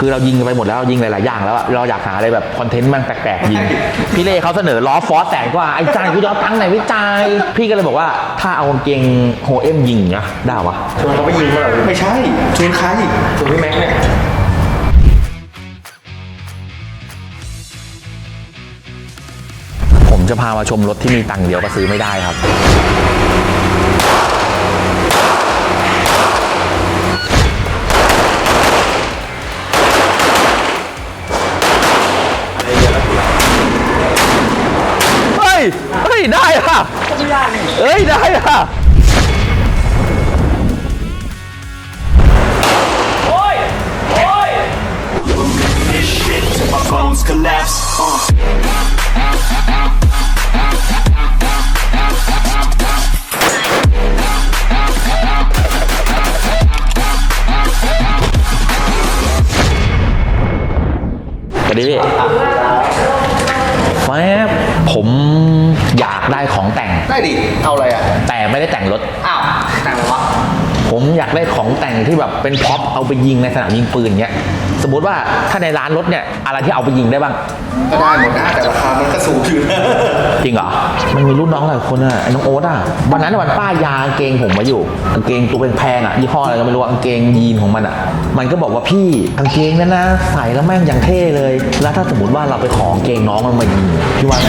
คือเรายิงกันไปหมดแล้วยิงหลาย ๆ อย่างแล้วอะเราอยากหาอะไรแบบคอนเทนต์มันแปลก ๆ ยิง พี่เล่เขาเสนอล้อฟอสแสนกว่าไอ้จ่ายกูจะเอาตังค์ไหนไม่จ่ายพี่ก็เลยบอกว่าถ้าเอากางเกงโฮเอ็มยิงนะได้ปะชวนเขาไปยิงมาเหรอไม่ใช่ชวนใครชวนพี่แม็กซ์เนี่ยผมจะพามาชมรถที่มีตังค์เดียวก็ซื้อไม่ได้ครับ ยเฮ้ย ได้อะเฮ้ย ได้อะ My bones collapse. Uh. สวัสดีพี่แฟบผม อยากได้ของแต่ง ได้ดิ เอาอะไรอะ แต่ไม่ได้แต่งรถ อ้าว แต่งอะไรวะ ผม อยากได้ของแต่งที่แบบเป็นพ็อปเอาไปยิงในสนามยิงปืนเงี้ยสมมติว่าถ้าในร้านรถเนี่ยอะไรที่เอาไปยิงได้บ้าง ก็ได้หมดนะแต่ราคามันก็สูงอยู่นะจริงเหรอ มันมีรุ่นน้องหลายคนอะไอ้น้องโอ๊ตอะวันนั้นวันป้ายากางเกงผมมาอยู่กางเกงตัวแพงๆอะยี่ห้ออะไรก็ไม่รู้อะกางเกงยีนของมันอะมันก็บอกว่าพี่กางเกงนั้นนะใส่แล้วแม่งอย่างเท่เลย แล้วถ้าสมมติว่าเราไปขอกางเกงน้องมันมายิงพี่ว่าไง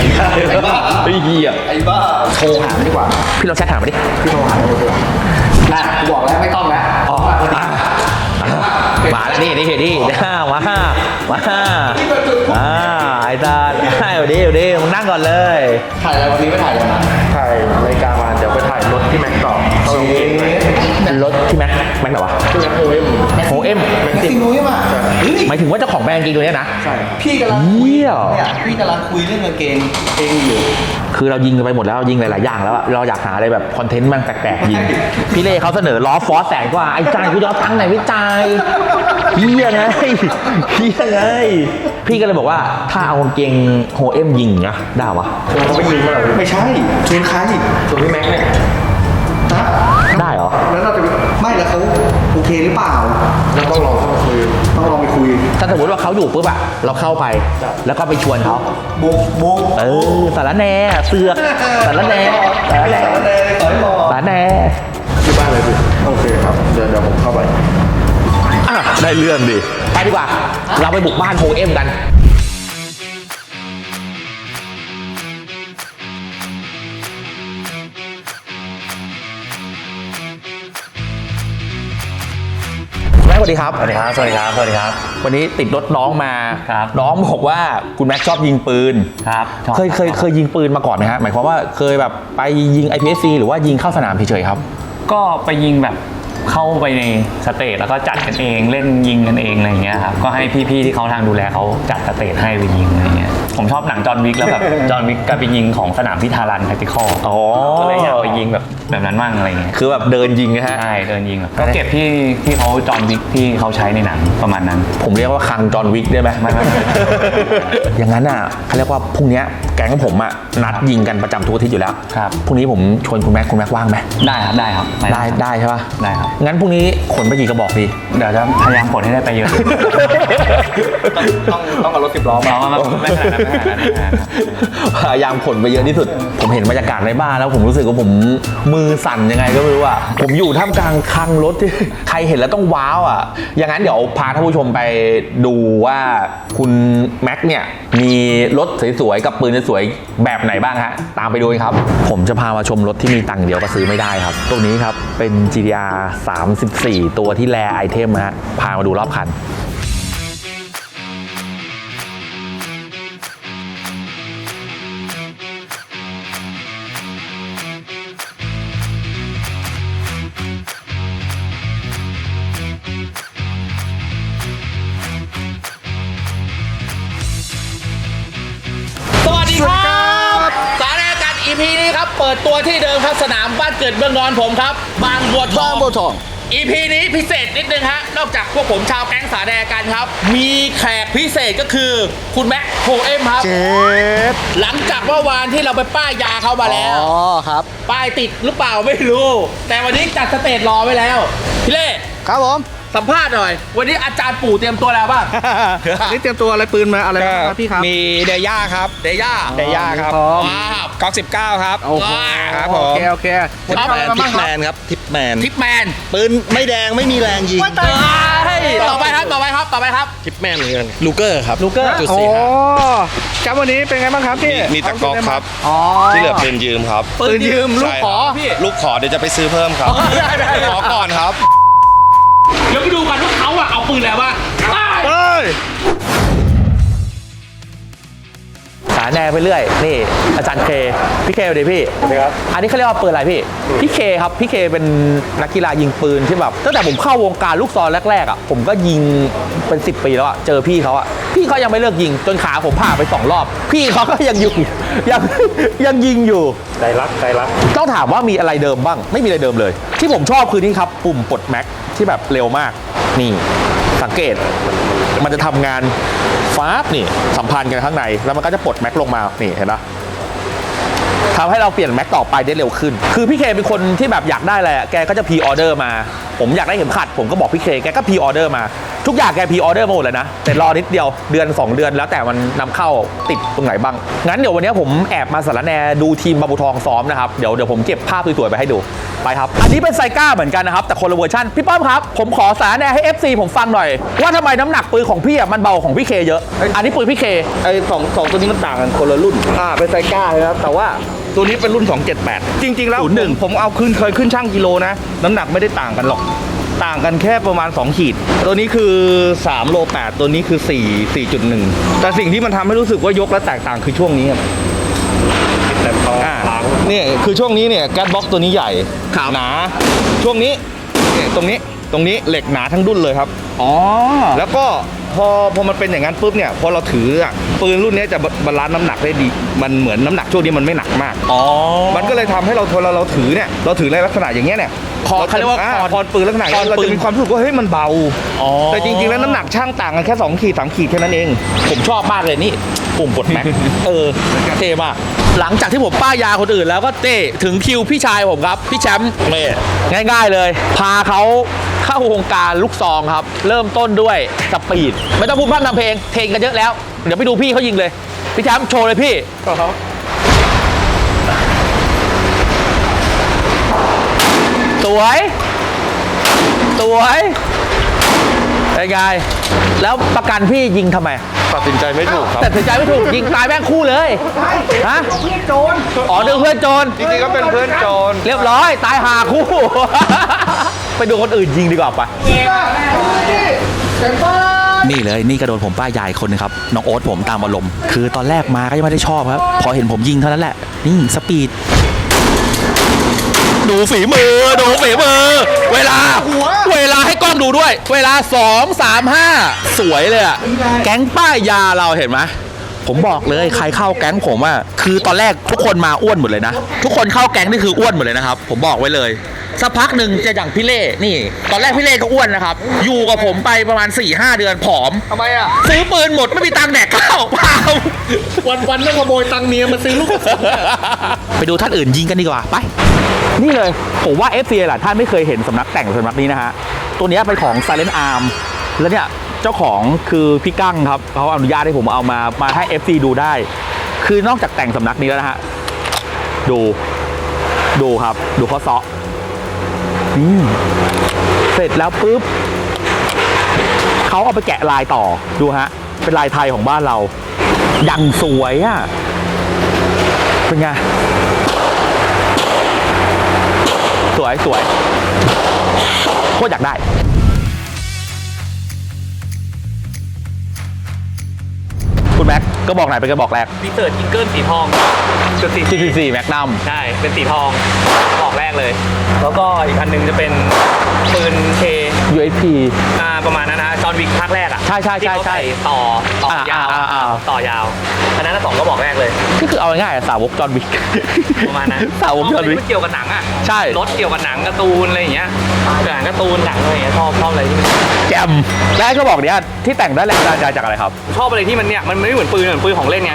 ไอ้บ้าเฮ้ยเหี้ยไอ้บ้าโทรหามันดีกว่าพี่เราแชทถามมาดิพี่โทรหามันดีกว่า น่ะกูบอกแล้วไม่ต้องแล้วอ๋ออะมาแล้วนี่นี่นี่มามามาอ่าไอ้ตาได้เดี๋ยวดิเดี๋ยวดิมึงนั่งก่อนเลย ถ่ายอะไรวันนี้ไม่ถ่ายเลยนะถ่ายรายการมาเดี๋ยวไปถ่ายรถที่แม็ก รถที่แม็กแม็กไหนวะที่แม็กโอเอ็มโอเอ็มแม็กซิงนุ้ยมาเฮ้ยหมายถึงว่าเจ้าของแบรนด์จริงตัวเนี้ยนะใช่พี่กำลังคุยเหี้ยเนี่ยพี่กำลังคุยเรื่องกางเกงเองอยู่คือเรายิงกันไปหมดแล้วยิงหลาย ๆ อย่างแล้วอะเราอยากหาอะไรแบบคอนเทนต์มันแปลก ๆ ยิง พี่เล่เขาเสนอล้อฟอสแสนกว่า ไอ้จ่ายกูจะเอาตังค์ไหนไม่จ่ายเฮียไงเฮียไง พี่ก็เลยบอกว่าถ้าเอากางเกงโฮเอ็มยิงนะได้ปะชวนเขาไปยิงมาเหรอไม่ใช่ชวนใครชวนพี่แม็กซ์เนี่ยฮะ แล้วเขาโอเคหรือเปล่า แล้วต้องลองเข้ามาคุยต้องลองไปคุยถ้าสมมติว่าเขาอยู่ปุ๊บอะเราเข้าไป แล้วก็ไปชวนเขาบุกบุกเออสารแหน่เสือกสารแหน่สารแหน่สารแหน่สารแหน่สารแหน่ที่บ้านเลยสิโอเคครับเดี๋ยวเดี๋ยวผมเข้าไปอะได้เรื่องดิไปดีกว่า เราไปบุกบ้านโฮเอ็มกัน สวัสดีครับสวัสดีครับ สวัสดีครับ สวัสดีครับ วันนี้ติดรถน้องมา ครับน้องบอกว่าคุณแม็กชอบยิงปืน ครับชอบเคยเคยเคยยิงปืนมาก่อนไหมฮะ หมายความว่าเคยแบบไปยิง IPSC หรือว่ายิงเข้าสนามเฉยๆครับ ก็ไปยิงแบบเข้าไปในสเตจแล้วก็จัดกันเองเล่นยิงกันเองอะไรอย่างเงี้ยครับ ก็ให้พี่ๆที่เขาทางดูแลเขาจัดสเตจให้ไปยิงอะไรเงี้ย ผมชอบหนังจอห์นวิกแล้วแบบ จอห์นวิกก็ไปยิงของสนามพิธารันแพติคอลอ๋อ ก็เลยอยากไปยิงแบบแบบนั้นมั่งอะไรเงี้ยคือแบบเดินยิงนะฮะ ใช่เดินยิงแบบก็เก็บที่ที่เขาจอห์นวิกที่เขาใช้ในหนังประมาณนั้น ผมเรียกว่าคังจอห์นวิกได้ไหมไม่ไม่ไม่อย่างนั้นอะเขาเรียกว่าพรุ่งเนี้ยแก๊งของผมอะนัดยิงกันประจำทุกอาทิตย์อยู่แล้วครับพรุ่งนี้ผมชวนคุณแม็กคุณแม็กว่างไหมได้ครับได้ครับได้ได้ใช่ปะได้ครับงั้นพรุ่งนี้ขนไปกี่กระบอกดีเดี๋ยวจะพยายามกดให้ได้ไปเยอะต้องต้องเอารถสิบล้อมาเอามาไม่ขนาดนั้นพยายามขนไปเยอะที่สุด ผมเห็นบรรยากาศในบ้านแล้วผมรู้สึกว่าผมมือสั่นยังไงก็ไม่รู้อะ ผมอยู่ท่ามกลางคลังรถที่ใครเห็นแล้วต้องว้าวอะ อย่างนั้นเดี๋ยวพาท่านผู้ชมไปดูว่าคุณแม็กเนี่ยมีรถสวยๆกับปืนสวยๆแบบไหนบ้างฮะ ตามไปดูกันครับ ผมจะพามาชมรถที่มีตังค์เดียวก็ซื้อไม่ได้ครับ ตัวนี้ครับเป็น GTR 34 ตัวที่แลไอเทมฮะ พามาดูรอบคัน ครับ เปิดตัวที่เดิมครับสนามบ้านเกิดเมืองนอนผมครับ บางบัวทองบางบัวทอง EP นี้พิเศษนิดนึงฮะนอกจากพวกผมชาวแก๊งสาแดกันครับ มีแขกพิเศษก็คือคุณแม็กโฮเอ็มครับ เจ็ดหลังจากเมื่อวานที่เราไปป้ายยาเขามาแล้วอ๋อครับ ป้ายติดหรือเปล่าไม่รู้ แต่วันนี้จัดสเตจรอไว้แล้วพี่เล่ครับผม สัมภาษณ์หน่อย วันนี้อาจารย์ปู่เตรียมตัวแล้วบ้าง นี่เตรียมตัวอะไรปืนมาอะไรก็บ้างครับพี่ครับมีเดย่าครับ เดย่าเดย่าครับพร้อมว้าวก๊อก19ครับโอ้โหครับโอผมเคโอเควันนี้ทำอะไรมาบ้างครับครับทิปแมนทิปแมนปืนไม่แดงไม่มีแรงยิงเฮ้ยต่อไปครับต่อไปครับต่อไปครับทิปแมนเหมือนกันลูเกอร์ครับลูกเกอร์จุดโอ้สี่ห้าครับวันนี้เป็นไงบ้างครับพี่มีตะกอกครับอ๋อที่เหลือปืนยืมครับปืนยืมลูกใช่ขอครับพี่ลูกขอเดี๋ยวจะไปซื้อเพิ่มครับได้ได้ได้ขอก่อนครับ เดี๋ยวไปดูกันว่าเขาอะเอาปืนแล้วบ้างเอ้ยสาแนไปเรื่อยนี่ อาจารย์เคพี่เคสวัสดีพี่ครับ อันนี้เขาเรียกว่าปืนอะไรพี่พี่เคครับพี่เคเป็นนักกีฬายิงปืนที่แบบตั้งแต่ผมเข้าวงการลูกซองแรกๆอะผมก็ยิงเป็น 10 ปีแล้วอะเจอพี่เขาอะพี่เขายังไม่เลิกยิงจนขาผมผ่าไปสองรอบ พี่เขาก็ยังอยู่ยังยังยิงอยู่ใจรักใจรักต้องถามว่ามีอะไรเดิมบ้าง ไม่มีอะไรเดิมเลย ที่ผมชอบคือนี่ครับปุ่มปลดแม็ก ที่แบบเร็วมาก นี่สังเกต มันจะทำงานฟ้าบนี่สัมพันธ์กันข้างใน แล้วมันก็จะปลดแม็กลงมา นี่เห็นปะทำให้เราเปลี่ยนแม็กต่อไปได้เร็วขึ้น คือพี่เคเป็นคนที่แบบอยากได้แหละ แกก็จะพีออเดอร์มา ผมอยากได้เข็มขัด ผมก็บอกพี่เคแกก็พรีออเดอร์มา ทุกอย่างแกพรีออเดอร์มาหมดเลยนะ แต่รอนิดเดียวเดือน 2 เดือนแล้วแต่มันนำเข้าติดตรงไหนบ้าง งั้นเดี๋ยววันนี้ผมแอบมาสารแนดูทีมบาบูทองซ้อมนะครับ เดี๋ยวเดี๋ยวผมเก็บภาพสวยๆไปให้ดูไปครับ อันนี้เป็นไซก้าเหมือนกันนะครับ แต่คนละเวอร์ชันพี่ป้อมครับ ผมขอสารแนให้ FC ผมฟังหน่อย ว่าทำไมน้ำหนักปืนของพี่อะมันเบาของพี่เคเยอะ อันนี้ปืนพี่เคไอ้สองสองตัวนี้มันต่างกันคนละรุ่นอ่าเป็นไซก้าเลยครับแต่ว่า ตัวนี้เป็นรุ่น 278 จริง ๆ แล้วผมผมเอาขึ้นเคยขึ้นช่างกิโลนะ น้ำหนักไม่ได้ต่างกันหรอก ต่างกันแค่ประมาณ 2 ขีด ตัวนี้คือ 3 โล 8 ตัวนี้คือ 4 4.1 แต่สิ่งที่มันทำให้รู้สึกว่ายกและแตกต่างคือช่วงนี้ครับ แต่พออ่าล้างเนี่ยคือช่วงนี้เนี่ยแก๊สบ็อกตัวนี้ใหญ่หนาช่วงนี้เนี่ยตรงนี้ ตรงนี้เหล็กหนาทั้งดุ้นเลยครับ อ๋อ แล้วก็พอพอมันเป็นอย่างนั้นปุ๊บเนี่ยพอเราถืออะปืนรุ่นนี้จะบาลานซ์น้ำหนักได้ดี มันเหมือนน้ำหนักช่วงนี้มันไม่หนักมาก อ๋อ มันก็เลยทำให้เราพอเราเราถือเนี่ยเราถือในลักษณะอย่างเงี้ยเนี่ยคอเขาเรียกว่าอ่คอนคอนปืนลักษณะอย่างเงี้ยคอนเราปืจะนมีความรู้สึกว่าเฮ้ยมันเบา อ๋อแต่จริงๆแล้วน้ำหนักช่างต่างกันแค่สองขีดสามขีดแค่นั้นเอง ผมชอบมากเลยนี่ปุ่มปลดแม็ก เออเท่มากหลังจากที่ผมป้ายยาคนอื่นแล้วก็เต้ถึงคิวพี่ชายผมครับ พี่แชมป์นี่ง่ายๆเลย พาเขา เข้าวงการลูกซองครับ เริ่มต้นด้วยสปีด ไม่ต้องพูดพร่ำทำเพลงเพลงกันเยอะแล้ว เดี๋ยวไปดูพี่เขายิงเลย พี่แชมป์โชว์เลยพี่สวย สวยเป็นไงแล้วประกันพี่ยิงทำไม ตัดสินใจไม่ถูกครับแต่สินใจไม่ถูกยิงตายแม่งคู่เลยฮะเพื่อนโจรอ๋อดึงเพื่อนโจรจริงๆก็เป็นเพื่อนโจรเรียบร้อย ตายหาคู่ ไปดูคนอื่นยิงดีกว่าปะนี่เลยนี่กระโดนผมป้ายยายคนนึงครับน้องโอ๊ตผมตามอารมณ์คือตอนแรกมาก็ยังไม่ได้ชอบครับ พอเห็นผมยิงเท่านั้นแหละ นี่สปีดดูฝีมือดูฝีมือ เวลา เวลาให้กล้องดูด้วย เวลา 2 3 5 สวยเลยอะแก๊งป้ายยาเราเห็นไหมผมบอกเลยใครเข้าแก๊งผมอะคือตอนแรกทุกคนมาอ้วนหมดเลยนะ ทุกคนเข้าแก๊งนี่คืออ้วนหมดเลยนะครับ ผมบอกไว้เลย สักพักหนึ่งจะอย่างพี่เล่ นี่ ตอนแรกพี่เล่ก็อ้วนนะครับ อยู่กับผมไปประมาณ4-5เดือนผอม ทำไมอะ ซื้อปืนหมดไม่มีตังค์แดกข้าวเปล่า วันวันๆต้องขโมยตังค์เมียมาซื้อลูกกระสุนเนี่ยไปดูท่านอื่นยิงกันดีกว่า ไป นี่เลย ผมว่า FC หลายท่านไม่เคยเห็นสำนักแต่งสำนักนี้นะฮะ ตัวเนี้ยเป็นของ Silent Arm แล้วเนี่ย เจ้าของคือพี่กั้งครับเขาอนุญาตให้ผมเอามามาให้ FC ดูได้ คือนอกจากแต่งสำนักนี้แล้วนะฮะ ดู ดูครับ ดูข้อเซาะ นี่เสร็จแล้วปุ๊บเขาเอาไปแกะลายต่อดูฮะ เป็นลายไทยของบ้านเรายังสวยอะเป็นไงสวยสวยโคตรอยากได้คุณแม็กก็บอกไหนเป็นกระบอกแรกพิเศษจิงเกิลสีทอง จุดสี่44แม็กนัมใช่ เป็นสีทองบอกแรกเลย แล้วก็อีกอันหนึงจะเป็นปืนเค USP อ่าประมาณนั้นนะจอห์นวิกภาคแรกอะใช่ใช่ใช่ที่เขาใช่ต่อต่ออ่ายาวอ่าอ่า ต่อยาวอันนั้นนะสองก็บอกแรกเลยก็คือเอาง่ายๆสาวกจอห์นวิก ประมาณนั้น สาวกจอห์นวิก เกี่ยวกับหนังอะใช่ รถเกี่ยวกับหนังการ์ตูนอะไรอย่างเงี้ยหนังการ์ตูนหนังอะไรอย่างเงี้ยชอบชอบอะไรที่มันแจมแล้วให้ก็บอกเนี่ยที่แต่งได้แรงบันดาลใจจากอะไรครับ ชอบอะไรที่มันเนี่ยมันไม่เหมือนปืนเหมือนปืนของเล่นไง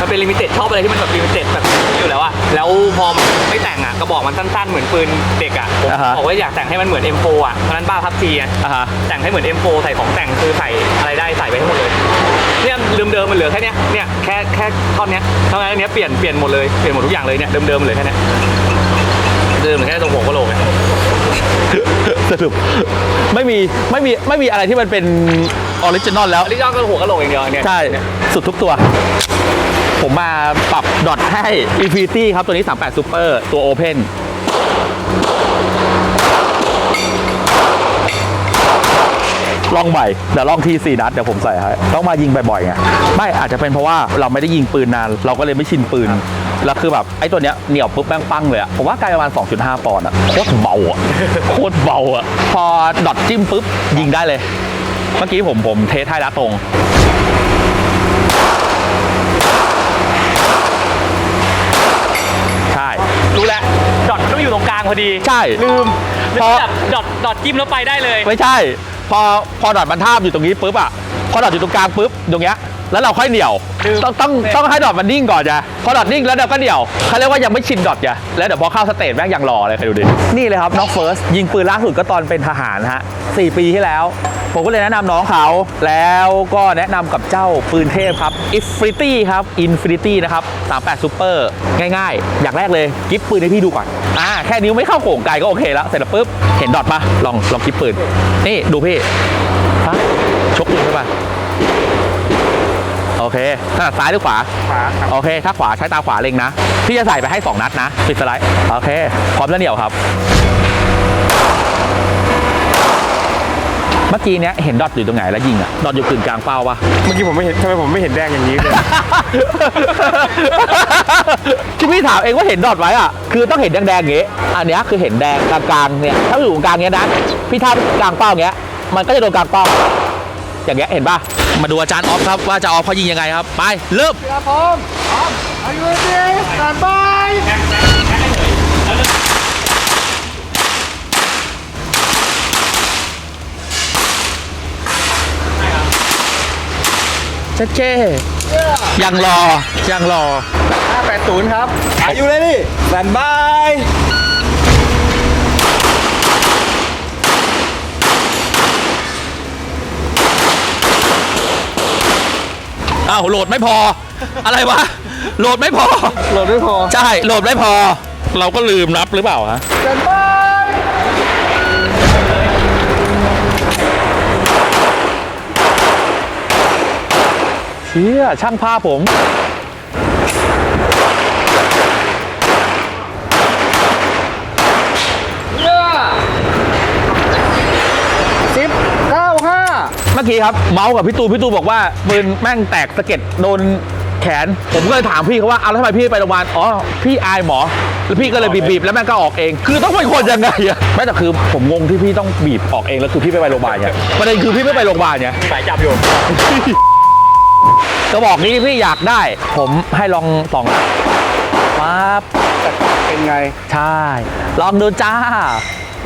มันเป็นลิมิเต็ดชอบอะไรที่มันแบบลิมิเต็ดแบบนี้อยู่แล้วอะแล้วพอมันไม่แต่งอะกระบอกมันสั้นๆเหมือนปืนเด็กอะผมอ่าฮะ บอกว่าอยากแต่งให้มันเหมือน M4 อะเพราะฉะนั้นบ้าพับจีอะอ่าฮะแต่งให้เหมือน M4 ใส่ของแต่งคือใส่อะไรได้ใส่ไปทั้งหมดเลยเนี่ยเดิมๆมันเหลือแค่เนี้ยเนี่ยแค่แค่ท่อนเนี้ยเท่านั้นอันเนี้ยเปลี่ยนเปลี่ยนหมดเลยเปลี่ยนหมดทุกอย่างเลยเนี่ยเดิมๆมันเหลือแค่เนี้ยเดิมเหมือนแค่ตรงหัวกะโหลกไงสรุปไม่มีไม่มีไม่มีอะไรที่มันเป็นออริจินอลแล้ว อันนี้ยอดก็หัวกะโหลกอย่างเดียวเนี่ยใช่ สุดทุกตัว ผมมาปรับดอทให้ Infinity ครับ ตัวนี้ 38 Super ตัว Open ลองใหม่เดี๋ยวลองทีสี่นัดเดี๋ยวผมใส่ให้ต้องมายิงบ่อยๆไงไม่อาจจะเป็นเพราะว่าเราไม่ได้ยิงปืนนาน เราก็เลยไม่ชินปืนแล้วคือแบบไอ้ตัวเนี้ยเหนียวปุ๊บแป้งปังเลยอะผมว่าไกลประมาณ 2.5 ปอนด์อะโคตรเบาอะโคตรเบาอะพอดอทจิ้มปุ๊บยิงได้เลย เมื่อกี้ผมผมเทสให้แล้วตรงใช่รู้แล้วดอทมันต้องอยู่ตรงกลางพอดี ใช่ลืมพอแบบดอทดอทจิ้มแล้วไปได้เลย ไม่ใช่ พอพอดอทมันทาบอยู่ตรงนี้ปุ๊บอะพอดอทอยู่ตรงกลางปุ๊บตรงเนี้ย แล้วเราค่อยเหนี่ยวลืมต้องต้องต้องให้ดอทมันนิ่งก่อนจ้ะพอดอทนิ่งแล้วเดี๋ยวก็เหนี่ยวเขาเรียกว่ายังไม่ชินดอทจ้ะแล้วเดี๋ยวพอเข้าสเตจแม่งยังรอเลยใครดูดินี่เลยครับน้องเฟิร์สยิงปืนล่าสุดก็ตอนเป็นทหารฮะสี่ปีที่แล้วผมก็เลยแนะนำน้องเขา แล้วก็แนะนำกับเจ้าปืนเทพครับ Infinity ครับ Infinity นะครับ 38 Super ง่ายๆ อย่างแรกเลยกิฟปืนให้พี่ดูก่อน อ่า แค่นิ้วไม่เข้าโข่งไกลก็โอเคแล้ว เสร็จแล้วปุ๊บ เห็นดอทปะลองลองกิฟปืน นี่ ดูพี่ฮะชกปืนใช่ปะโอ เคถนัดซ้ายหรือขวา ขวาครับ โอเค ถ้าขวาใช้ตาขวาเล็งนะ พี่จะใส่ไปให้ 2 นัดนะ ปิดสไลด์ โอเค พร้อมแล้วเหนียวครับ เมื่อกี้เนี้ยเห็นดอทอยู่ตรงไหนแล้วยิงอะดอทอยู่กึ่งกลางเป้าปะ เมื่อกี้ผมไม่เห็นทำไมผมไม่เห็นแดงอย่างนี้เลย ที่พี่ถามเองว่าเห็นดอทไว้อะคือต้องเห็นแดงๆอย่างงี้อันเนี้ยคือเห็นแดงกลางๆเนี่ย ถ้าอยู่ตรงกลางเนี้ยนะ พี่ท่ากลางเป้าอย่างเงี้ย มันก็จะโดนกลางเป้า อย่างเงี้ยเห็นปะมาดูอาจารย์ออฟครับว่าจะออฟเขายิงยังไงครับ ไป เริ่มเจ๊เจ๊ยังรอยังรอ580ครับอายุเลยนี่แบนบาย อ้าวโหลดไม่พอ อะไรวะ โหลดไม่พอ โหลดไม่พอ ใช่ โหลดไม่พอ เราก็ลืมนับหรือเปล่าฮะแบนบายเชี่ยช่างภาพผม สิบเก้าห้า เมื่อกี้ครับเมาส์กับพี่ตูนพี่ตูนบอกว่าปืนแม่งแตกสะเก็ดโดนแขน ผมก็เลยถามพี่เขาว่าเอาแล้วทำไมพี่ไปโรงพยาบาลอ๋อพี่อายหมอแล้วพี่ก็เลยบีบๆแล้วแม่งก็ออกเอง คือต้องเป็นคนยังไงอะไม่แต่คือผมงงที่พี่ต้องบีบออกเองแล้วคือพี่ไม่ไปโรงพยาบาลเนี่ยประเด็นคือพี่ไม่ไปโรงพยาบาลเนี่ยสายจับอยู่ กระบอกนี้พี่อยากได้ ผมให้ลองสองปั๊บเป็นไง ใช่ ลองดูจ้า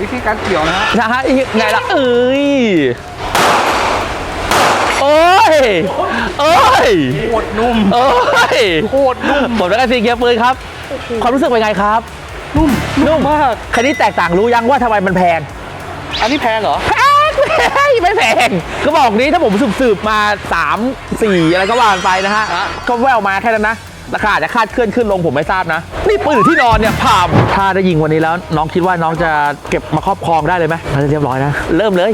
วิธีการเกี่ยวนะฮะ ใช่ไงล่ะเอ้ย โอ้ยเอ้ยโคตรนุ่มเอ้ยโคตรนุ่มผมได้การซีเกียร์ปืนครับ ความรู้สึกเป็นไงครับ นุ่มนุ่มมากคันนี้แตกต่างรู้ยังว่าทำไมมันแพง อันนี้แพงเหรอ แพงแพงไม่แพงก็บอกนี้ถ้าผมสืบสืบๆมา 3 4 อะไรก็ว่าไปนะฮะ ก็แววมาแค่นั้นนะราคาอาจจะคาดเคลื่อนขึ้นลงผมไม่ทราบนะ นี่ปืนอยู่ที่นอนเนี่ยพามถ้าได้ยิงวันนี้แล้ว น้องคิดว่าน้องจะเก็บมาครอบครองได้เลยไหมน่าจะเรียบร้อยนะ เริ่มเลย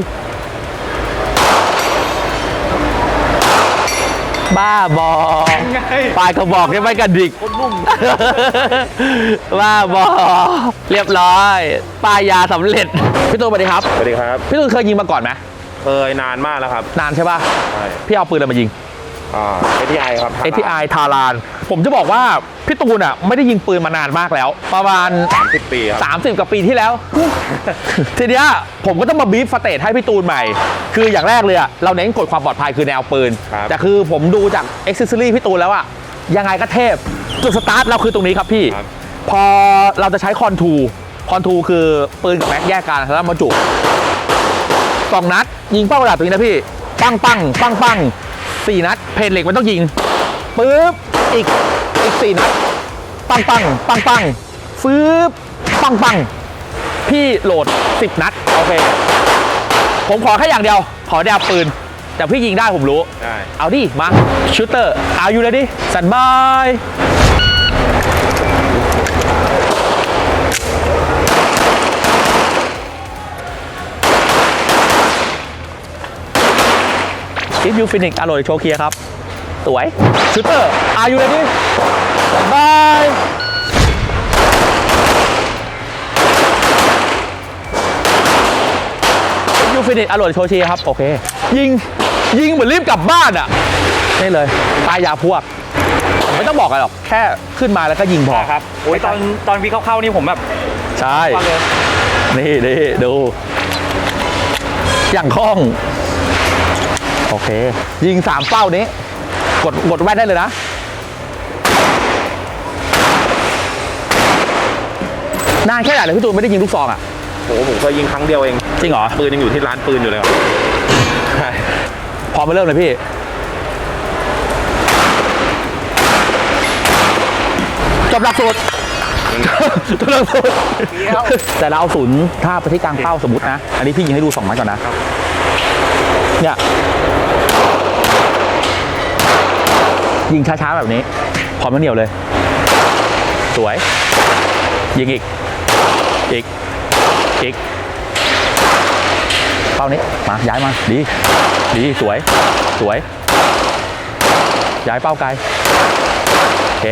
บ้าบอปลายกระบอกเนี่ยไม่กระดิกบ้าบอเรียบร้อยป้ายยาสำเร็จ พี่ตูนสวัสดีครับ สวัสดีครับ พี่ตูนเคยยิงมาก่อนไหมเคยนานมากแล้วครับ นานใช่ป่ะใช่พี่เอาปืนอะไรมายิงอ่า เอทีไอครับ ATI ทาราน ผมจะบอกว่า พี่ตูนอะไม่ได้ยิงปืนมานานมากแล้ว ประมาณสามสิบปีครับ 30 กว่าปีที่แล้ว ทีเนี้ยผมก็ต้องมาบีฟสเตทให้พี่ตูนใหม่ คืออย่างแรกเลยอะเราเน้นกฎความปลอดภัยคือแนวปืน ครับ แต่คือผมดูจากอ็อกซิสซอรี่พี่ตูนแล้วอะยังไงก็เทพ จุดสตาร์ทเราคือตรงนี้ครับพี่ ครับ พอเราจะใช้คอนทูพรทูคือปืนกับแม็กแยกกันแล้วมาจุสองนัดยิงเป้ากระดาษตรงนี้นะพี่ ปังปังปังปัง สี่นัด เพนเหล็กมันต้องยิงปึ๊บอีกอีกสี่นัด ปังปังปังปังฟืบปังปังพี่โหลด 10 นัด โอเค ผมขอแค่อย่างเดียว ขอแนวปืน แต่พี่ยิงได้ผมรู้ ได้ เอาดิ มา ชูเตอร์อายุเลยดิ สันบาย อิฟยูฟินิกอร่อยโชว์เคลียร์ครับ สวยชูเตอร์อายุเลยดิสันบายยูฟินิกอร่อยโชว์เคลียร์ครับ โอเค ยิง ยิงเหมือนรีบกลับบ้านอะ นี่เลย ตายยาพวก ไม่ต้องบอกอะไรหรอก แค่ขึ้นมาแล้วก็ยิงพอครับโอ้ยตอนตอนวิเข้าๆนี่ผมแบบ ใช่ว่าเลยนี่นี่ดู อย่างคล่อง โอเค ยิงสามเป้านี้ กดกดแว่นได้เลยนะ นานแค่ไหนเลยพี่ตูนไม่ได้ยิงลูกซองอะโอ้โหผมเคยยิงครั้งเดียวเอง จริงเหรอ ปืนยังอยู่ที่ร้านปืนอยู่เลยครับใช่พร้อมมาเริ่มเลยพี่ จบหลักสูตรจบหลักสูตรแต่เราเอาศูนย์ท่าไปที่กลางเป้าสมมตินะ อันนี้พี่ยิงให้ดูสองนัดก่อนนะ เนี่ย ยิงช้าๆแบบนี้ พร้อมแล้วเหนียวเลย สวย ยิงอีก อีก อีก เป้านี้ มา ย้ายมา ดี ดี สวย สวย ย้ายเป้าไกล โอเค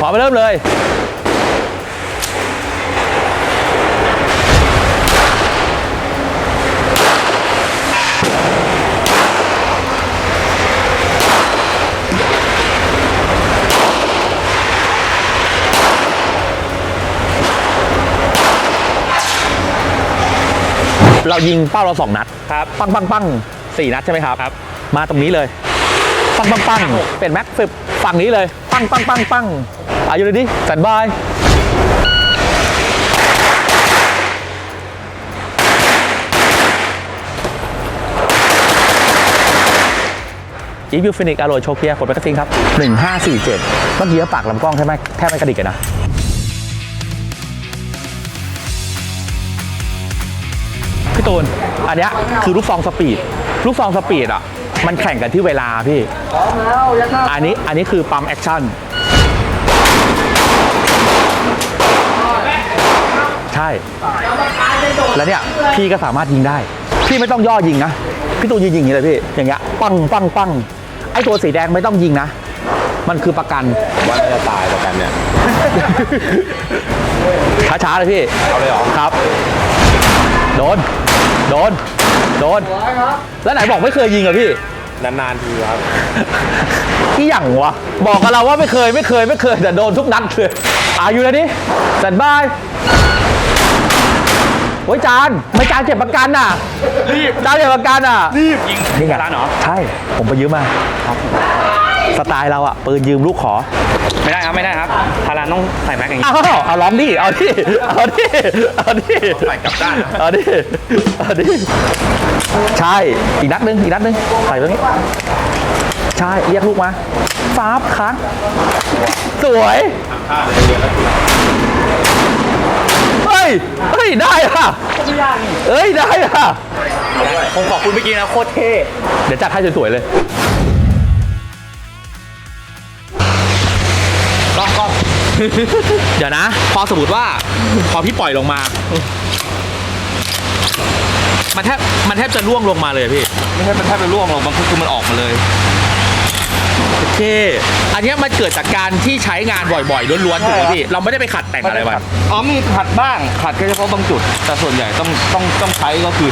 พร้อมไปเริ่มเลย เรายิงเป้าเราสองนัดครับปังปังปังสี่นัดใช่ไหมครับครับ มาตรงนี้เลยปังปังปังเป็นแม็กฟิบฝั่งนี้เลย ปังปังปังปังอายุเลยดิสันบายอีฟิวฟินิกอร่อยโชเคียกดไปกระทิงครับ 1547เมื่อกี้ปากลำกล้องใช่ไหมแทบไม่กระดิกเลยนะ พี่ตูน อันเนี้ยคือลูกซองสปีด ลูกซองสปีดอะ มันแข่งกันที่เวลาพี่ อันนี้ อันนี้คือปั๊มแอคชั่น ใช่ แล้วเนี่ย พี่ก็สามารถยิงได้ พี่ไม่ต้องย่อยิงนะ พี่ตูนยิงยิงอย่างนี้เลยพี่ อย่างเงี้ย ปังปังปังไอตัวสีแดงไม่ต้องยิงนะ มันคือประกันว่าน่าจะตายประกันเนี่ย ช้าๆเลยพี่ เอาเลยเหรอ ครับโด น โดน โดน แล้วไหนบอกไม่เคยยิงอะพี่ นานๆทีครับ ที่อย่างวะ บอกกับเราว่าไม่เคยไม่เคยไม่เคย แต่โดนทุกนัดเลยอายุแล้วดิสันบายโอ้ยจานไม่จานเก็บประกันน่ะรีบจานเก็บประกันอะรีบยิงนี่ไงร้านเหรอ ใช่ ผมไปยืมมา สไตล์เราอะปืนยืมลูกขอไม่ได้ครับไม่ได้ครับพารานต้องใส่แม็กอย่างนี้อ้าวเอาลองดิเอาดิเอาดิเอาดิใส่กลับด้านเอาดิเอาดิใช่อีกนัดหนึงอีกนัดหนึงใส่ตรงนี้ใช่เรียกลูกมาฟ้าบค้างสวยเฮ้ยเฮ้ยได้อะเฮ้ยได้อะผมขอบคุณเมื่อกี้นะโคตรเท่เดี๋ยวจัดให้สวยๆเลย เดี๋ยวนะ พอสมมติว่า พอพี่ปล่อยลงมา มันแทบมันแทบจะล่วงลงมาเลยอะพี่ ไม่ใช่มันแทบจะร่วงหรอกมันคือมันออกมาเลย โอเค อันเนี้ยมันเกิดจากการที่ใช้งานบ่อยๆล้วนๆถูกไหมพี่ เราไม่ได้ไปขัดแต่งอะไรไว้ อ๋อมีขัดบ้างขัดแค่เฉพาะบางจุด แต่ส่วนใหญ่ต้องต้องต้องใช้ก็คือ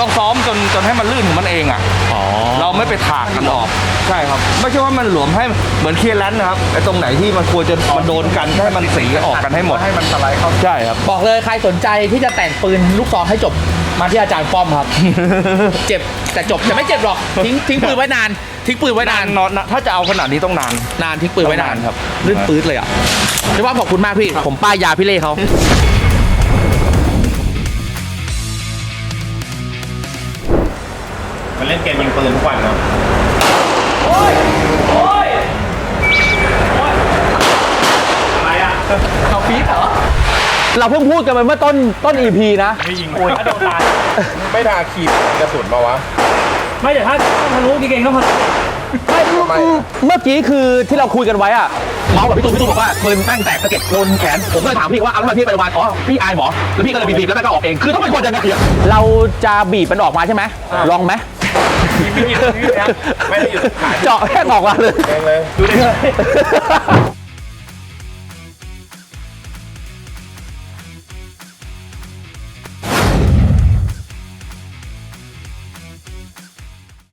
ต้องซ้อมจนจนให้มันลื่นของมันเองอะ อ๋อ เราไม่ไปถากกันออก ใช่ครับ ไม่ใช่ว่ามันหลวมให้เหมือนเคลียร์แลนด์นะครับไอ้ตรงไหนที่มันควรจะมันโดนกันให้มันสีออกกันให้หมดให้มันสไลด์เข้าใช่ครับ บอกเลยใครสนใจที่จะแต่งปืนลูกซองให้จบมาที่อาจารย์ป้อมครับ เจ็บแต่จบจะไม่เจ็บหรอกทิ้งทิ้งปืนไว้นาน ทิ้งปืนไว้นานนอนถ้าจะเอาขนาดนี้ต้องนาน นานทิ้งปืนไว้นานต้องนานครับลื่นปื๊ดเลยอะพี่ว่าขอบคุณมากพี่ ผมป้ายยาพี่เล่เขา มันเล่นเกมยิงปืนทุกวันเนาะเราเพิ่งพูดกันไปเมื่อต้นต้น EP นะ ไม่ยิงโอ้ยโดนตายไม่ด่าขีดกระสุนมาวะ ไม่แต่ถ้าทะลุจริงๆต้องทะลุไม่เมื่อกี้คือที่เราคุยกันไว้อะเมาส์กับพี่ตูนพี่ตูนบอกว่าปืนแม่งแตกสะเก็ดโดนแขน ผมก็เลยถามพี่ว่าเอาแล้วทำไมพี่ไปโรงพยาบาลอ๋อพี่อายหมอแล้วพี่ก็เลยบีบๆแล้วแม่งก็ออกเองคือต้องเป็นคนยังไงอะเราจะบีบมันออกมาใช่ไหมลองไหม ไม่ได้อยู่ขายเจาะแค่ออกมาเลยเองเลยดูดิ